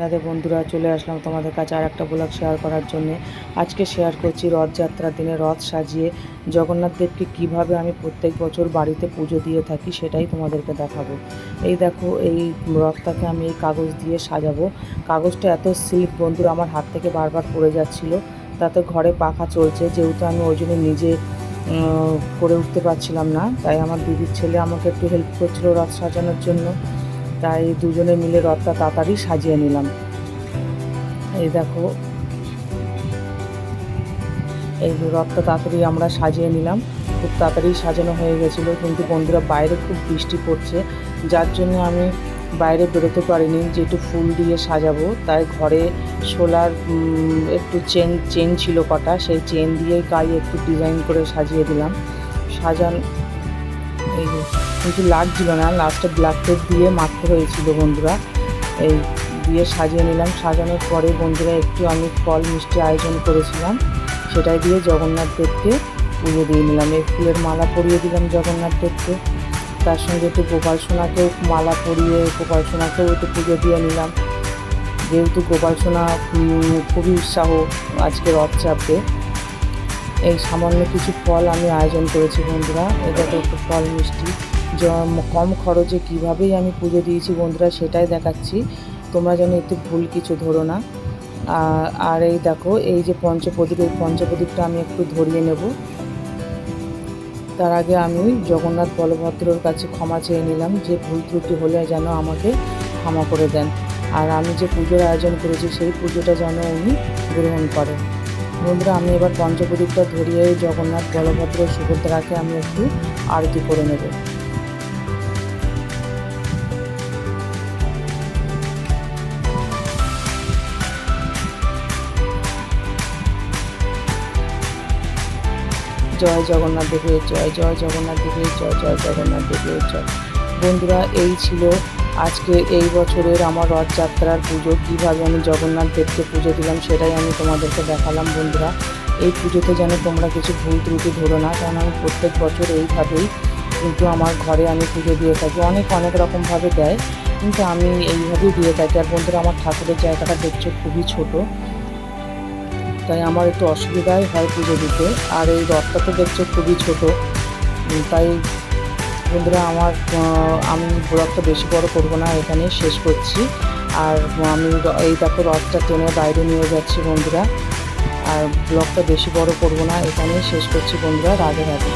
রাধে বন্ধুরা, চলে আসলাম তোমাদের কাছে আর একটা ব্লগ শেয়ার করার জন্য। আজকে শেয়ার করছি রথযাত্রার দিনে রথ সাজিয়ে জগন্নাথ দেবকে কীভাবে আমি প্রত্যেক বছর বাড়িতে পুজো দিয়ে থাকি সেটাই তোমাদেরকে দেখাবো। এই দেখো, এই রথটাকে আমি এই কাগজ দিয়ে সাজাবো। কাগজটা এত সিল্ক বন্ধুরা আমার হাত থেকে বারবার পড়ে যাচ্ছিল। তাতে ঘরে পাখা চলছে, যেহেতু আমি ওই জন্য নিজে করে উঠতে পারছিলাম না। তাই আমার দিদির ছেলে আমাকে একটু হেল্প করছিল রথ সাজানোর জন্য। তাই দুজনে মিলে রথটা তাড়াতাড়ি সাজিয়ে নিলাম। এই দেখো। এই রথটা তাড়াতাড়ি আমরা সাজিয়ে নিলাম। খুব তাড়াতাড়ি সাজানো হয়ে গেছিল, কিন্তু বন্ধুরা বাইরে খুব বৃষ্টি পড়ছে। যার জন্য আমি বাইরে বেরোতে পারিনি যে একটু ফুল দিয়ে সাজাবো, তাই ঘরে শোলার একটু চেন চেন ছিল কটা, সেই চেন দিয়ে গায়ে একটু ডিজাইন করে সাজিয়ে দিলাম। সাজান। এই কিন্তু লাগছিল না। লাস্টে ব্ল্যাক টেপ দিয়ে মারতে হয়েছিল বন্ধুরা। এই দিয়ে সাজিয়ে নিলাম। সাজানোর পরে বন্ধুরা একটু আমি ফল মিষ্টি আয়োজন করেছিলাম। সেটাই দিয়ে জগন্নাথ দেবকে পুজো দিয়ে নিলাম। এই ফুলের মালা পরিয়ে দিলাম জগন্নাথ দেবকে। তার সঙ্গে একটু গোপাল সোনাকেও মালা পরিয়ে, গোপাল সোনাকেও একটু পুজো দিয়ে নিলাম। যেহেতু গোপাল সোনা খুবই উৎসাহ আজকে রথ চাপবে এই সামান্য কিছু ফল আমি আয়োজন করেছি বন্ধুরা। এটাতে একটু ফল মিষ্টি। কম খরচে কীভাবেই আমি পুজো দিয়েছি বন্ধুরা সেটাই দেখাচ্ছি। তোমরা যেন একটু ভুল কিছু ধরো না। আর- এই দেখো, এই যে পঞ্চপ্রদীপ, এই পঞ্চপ্রদীপটা আমি একটু ধরিয়ে নেব। তার আগে আমি জগন্নাথ বলভদ্রর কাছে ক্ষমা চেয়ে নিলাম, যে ভুল ত্রুটি হলে যেন আমাকে ক্ষমা করে দেন। আর আমি যে পুজোর আয়োজন করেছি, সেই পুজোটা যেন উনি গ্রহণ করেন। বন্ধুরা, আমি এবার পঞ্চপ্রদীপটা ধরিয়ে জগন্নাথ বলভদ্র সুভদ্রাকে আমি একটু আরতি করে নেব। জয় জগন্নাথ দেবের জয় জয় জগন্নাথ দেবের জয় জয় জগন্নাথ দেবের জয়। বন্ধুরা, এই ছিল আজকে এই বছরের আমার রথযাত্রার পুজো। কীভাবে আমি জগন্নাথ দেবকে পুজো দিলাম সেটাই আমি তোমাদেরকে দেখালাম বন্ধুরা। এই পুজোতে যেন তোমরা কিছু ভুল ত্রুটি ধরো না, কারণ আমি প্রত্যেক বছর এইভাবেই কিন্তু আমার ঘরে আমি পুজো দিয়ে থাকি। অনেক অনেক রকমভাবে দেয়, কিন্তু আমি এইভাবেই দিয়ে থাকি। আর বন্ধুরা, আমার ঠাকুরের জায়গাটা দেখছ, খুবই ছোট। তাই আমার একটু অসুবিধাই হয় পুজো দিতে। আর এই রথটা তো দেখছ খুবই ছোট। তাই বন্ধুরা আমার আমি ব্লগটা বেশি বড় করব না, এখানে শেষ করছি। আর আমি এই দেখো রথটা টেনে বাইরে নিয়ে যাচ্ছি বন্ধুরা। আর ব্লগটা বেশি বড় করব না, এখানেই শেষ করছি বন্ধুরা, রাধে রাধে।